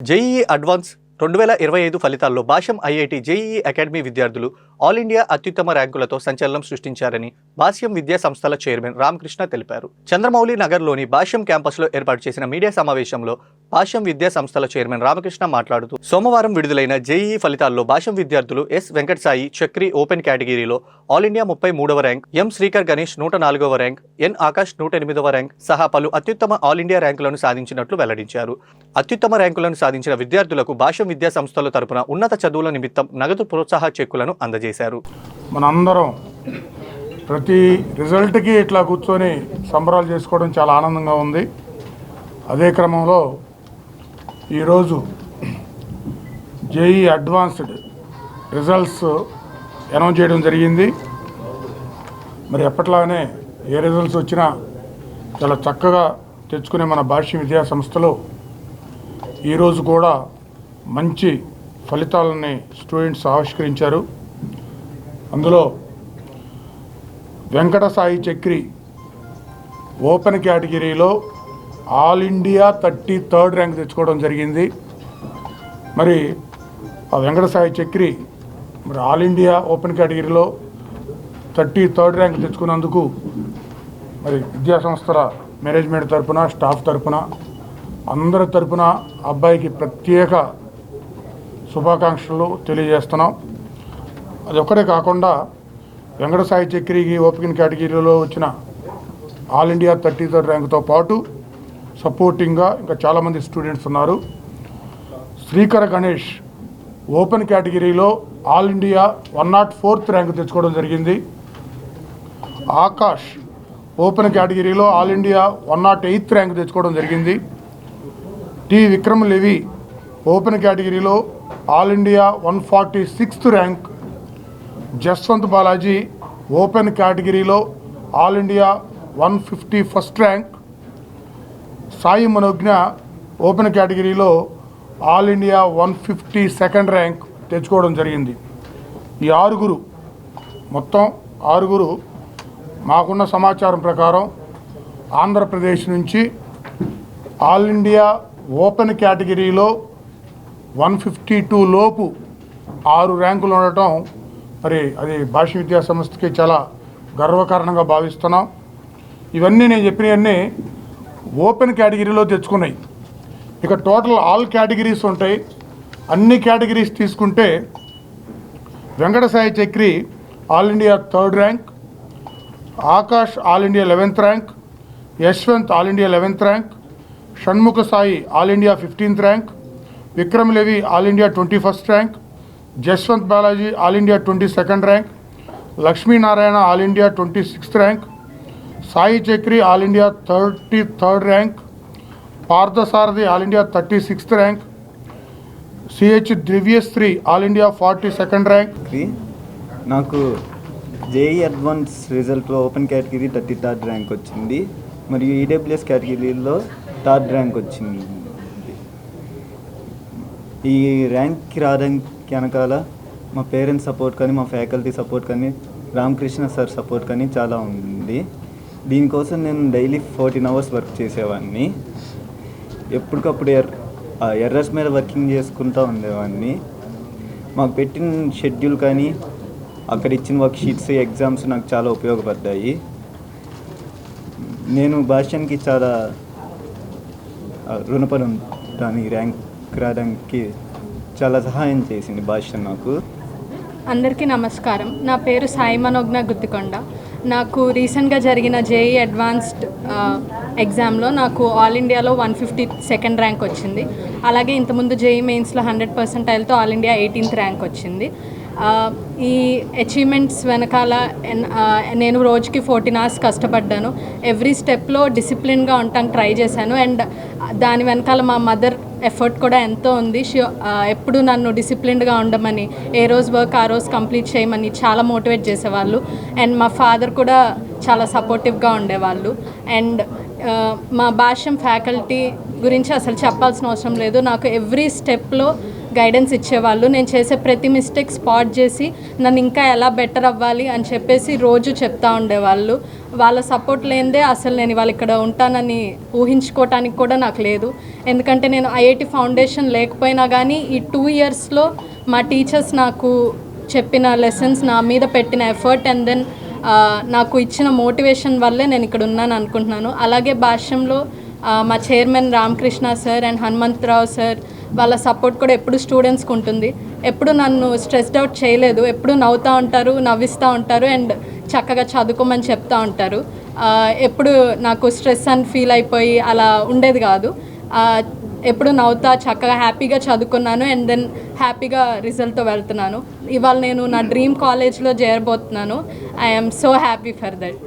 JEE advance రెండు వేల ఇరవై ఐదు ఫలితాల్లో భాష్యం ఐఐటి జేఈఈ అకాడమీ విద్యార్థులు ఆల్ ఇండియా అత్యుత్తమ ర్యాంకులతో సంచలనం సృష్టించారని భాష్యం విద్యా సంస్థల చైర్మన్ రామకృష్ణ తెలిపారు. చంద్రమౌళి నగర్లోని భాష్యం క్యాంపస్లో ఏర్పాటు చేసిన మీడియా సమావేశంలో భాష్యం విద్యా సంస్థల చైర్మన్ రామకృష్ణ మాట్లాడుతూ సోమవారం విడుదలైన జేఈఈ ఫలితాల్లో భాష్యం విద్యార్థులు ఎస్ వెంకటసాయి చక్రి ఓపెన్ కేటగిరీలో ఆల్ ఇండియా ముప్పై మూడవ ర్యాంక్ ఎం శ్రీకర్ గణేష్ నూట నాలుగవ ర్యాంక్ ఎన్ ఆకాష్ నూట ఎనిమిదవ ర్యాంక్ సహా పలు అత్యుత్తమ ఆల్ ఇండియా ర్యాంకులను సాధించినట్లు వెల్లడించారు. అత్యుత్తమ ర్యాంకులను సాధించిన విద్యార్థులకు భాష్యం విద్యా సంస్థల తరపున ఉన్నత చదువుల నిమిత్తం నగదు ప్రోత్సాహ చెక్కులను అందజేశారు. మనందరం ప్రతి రిజల్ట్కి ఇట్లా కూర్చొని సంబరాలు చేసుకోవడం చాలా ఆనందంగా ఉంది. అదే క్రమంలో ఈరోజు జేఈ అడ్వాన్స్డ్ రిజల్ట్స్ అనౌన్స్ చేయడం జరిగింది. మరి ఎప్పట్లానే ఏ రిజల్ట్స్ వచ్చినా చాలా చక్కగా తెచ్చుకునే మన భాష్య విద్యా సంస్థలో ఈరోజు కూడా మంచి ఫలితాలని స్టూడెంట్స్ ఆవిష్కరించారు. అందులో వెంకట సాయి చక్రి ఓపెన్ కేటగిరీలో all India thirty third rank తెచ్చుకోవడం జరిగింది. మరి ఆ వెంకట సాయి చక్రి మరి ఆల్ ఇండియా ఓపెన్ కేటగిరీలో థర్టీ థర్డ్ ర్యాంక్ తెచ్చుకున్నందుకు మరి విద్యా సంస్థల మేనేజ్మెంట్ తరపున స్టాఫ్ తరపున అందరి తరపున అబ్బాయికి ప్రత్యేక శుభాకాంక్షలు తెలియజేస్తున్నాం. అది ఒక్కటే కాకుండా వెంకట సాయి చక్రికి ఓపెన్ కేటగిరీలో వచ్చిన ఆల్ ఇండియా థర్టీ థర్డ్ ర్యాంక్తో పాటు సపోర్టింగ్గా ఇంకా చాలామంది స్టూడెంట్స్ ఉన్నారు. శ్రీకర గణేష్ ఓపెన్ కేటగిరీలో all India one naught fourth rank తెచ్చుకోవడం జరిగింది. ఆకాష్ ఓపెన్ కేటగిరీలో all India one naught eighth rank తెచ్చుకోవడం జరిగింది. టి విక్రమ్ లెవి ఓపెన్ కేటగిరీలో all India one forty sixth rank. Jaswanth Balaji open కేటగిరీలో all India one fifty first rank. Sai Manogna open కేటగిరీలో all India one fifty second rank తెచ్చుకోవడం జరిగింది. ఈ ఆరుగురు మొత్తం ఆరుగురు మాకున్న సమాచారం ప్రకారం ఆంధ్రప్రదేశ్ నుంచి ఆల్ ఇండియా ఓపెన్ కేటగిరీలో వన్ ఫిఫ్టీ టూ లోపు ఆరు ర్యాంకులు ఉండటం మరి అది భాష విద్యా సంస్థకి చాలా గర్వకారణంగా భావిస్తున్నాం. ఇవన్నీ నేను చెప్పినవన్నీ ఓపెన్ కేటగిరీలో తెచ్చుకున్నాయి. ఇక టోటల్ ఆల్ కేటగిరీస్ ఉంటాయి. అన్ని కేటగిరీస్ తీసుకుంటే Venkata Sai Chakri all India third rank Akash all India eleventh rank Yashwanth all India eleventh rank Shanmukha Sai all India fifteenth rank Vikram Levi all India twenty first rank. Jaswanth Balaji all India twenty second rank. Lakshminarayana all India twenty sixth rank. Sai Chakri all India thirty third rank. Parthasarathi all India thirty sixth rank. CH Divyasri all India forty second rank. నాకు JEE advance రిజల్ట్లో open category thirty third rank వచ్చింది. మరియు EWS కేటగిరీలో third rank వచ్చింది. ఈ ర్యాంక్కి రావడానికి వెనకాల మా parents support కానీ మా ఫ్యాకల్టీ సపోర్ట్ కానీ రామకృష్ణ సార్ సపోర్ట్ కానీ చాలా ఉంది. దీనికోసం నేను డైలీ ఫోర్టీన్ అవర్స్ వర్క్ చేసేవాడిని ఎప్పటికప్పుడు ఎర్ ఎర్రర్స్ మీద వర్కింగ్ చేసుకుంటూ ఉండేవాడిని మాకు పెట్టిన షెడ్యూల్ కానీ అక్కడ ఇచ్చిన వర్క్ షీట్స్ ఎగ్జామ్స్ నాకు చాలా ఉపయోగపడ్డాయి. నేను భాష్యానికి చాలా రుణపడి ఉంటాను ఈ ర్యాంక్ రావడానికి చాలా సహాయం చేసింది భాష నాకు. అందరికీ నమస్కారం. నా పేరు సాయి మనోజ్ఞ గుత్తికొండ. నాకు రీసెంట్గా జరిగిన జేఈ అడ్వాన్స్డ్ ఎగ్జామ్లో నాకు ఆల్ ఇండియాలో వన్ ఫిఫ్టీ సెకండ్ ర్యాంక్ వచ్చింది. అలాగే ఇంతకుముందు జేఈ మెయిన్స్లో హండ్రెడ్ పర్సెంటైల్తో ఆల్ ఇండియా ఎయిటీన్త్ ర్యాంక్ వచ్చింది. ఈ అచీవ్మెంట్స్ వెనకాల నేను రోజుకి ఫోర్టీన్ అవర్స్ కష్టపడ్డాను. ఎవ్రీ స్టెప్లో డిసిప్లిన్గా ఉండటానికి ట్రై చేశాను. అండ్ దాని వెనకాల మా మదర్ ఎఫర్ట్ కూడా ఎంతో ఉంది. షీ ఎప్పుడు నన్ను డిసిప్లిన్డ్గా ఉండమని ఏ రోజు వర్క్ ఆ రోజు కంప్లీట్ చేయమని చాలా మోటివేట్ చేసేవాళ్ళు. అండ్ మా ఫాదర్ కూడా చాలా సపోర్టివ్గా ఉండేవాళ్ళు. అండ్ మా భాష్యం ఫ్యాకల్టీ గురించి అసలు చెప్పాల్సిన అవసరం లేదు. నాకు ఎవ్రీ స్టెప్లో గైడెన్స్ ఇచ్చేవాళ్ళు. నేను చేసే ప్రతి మిస్టేక్ స్పాట్ చేసి నన్ను ఇంకా ఎలా బెటర్ అవ్వాలి? అని చెప్పేసి రోజు చెప్తా ఉండేవాళ్ళు. వాళ్ళ సపోర్ట్ లేనిదే అసలు నేను ఇవాళ ఇక్కడ ఉంటానని ఊహించుకోవటానికి కూడా నాకు లేదు. ఎందుకంటే నేను ఐఐటి ఫౌండేషన్ లేకపోయినా కానీ ఈ టూ ఇయర్స్లో మా టీచర్స్ నాకు చెప్పిన లెసన్స్ నా మీద పెట్టిన ఎఫర్ట్ అండ్ దెన్ నాకు ఇచ్చిన మోటివేషన్ వల్లే నేను ఇక్కడ ఉన్నాను అనుకుంటున్నాను. అలాగే భాష్యంలో మా chairman Ramakrishna sir and Hanumantharao sir వాళ్ళ సపోర్ట్ కూడా ఎప్పుడు స్టూడెంట్స్కి ఉంటుంది. ఎప్పుడు నన్ను స్ట్రెస్డ్ అవుట్ చేయలేదు. ఎప్పుడు నవ్వుతూ ఉంటారు నవ్విస్తూ ఉంటారు అండ్ చక్కగా చదువుకోమని చెప్తా ఉంటారు. ఎప్పుడు నాకు స్ట్రెస్ అని ఫీల్ అయిపోయి అలా ఉండేది కాదు. ఎప్పుడు నవ్వుతా చక్కగా హ్యాపీగా చదువుకున్నాను అండ్ దెన్ హ్యాపీగా రిజల్ట్తో వెళ్తున్నాను. ఇవాళ నేను నా డ్రీమ్ కాలేజ్లో చేరబోతున్నాను. I'm so happy for that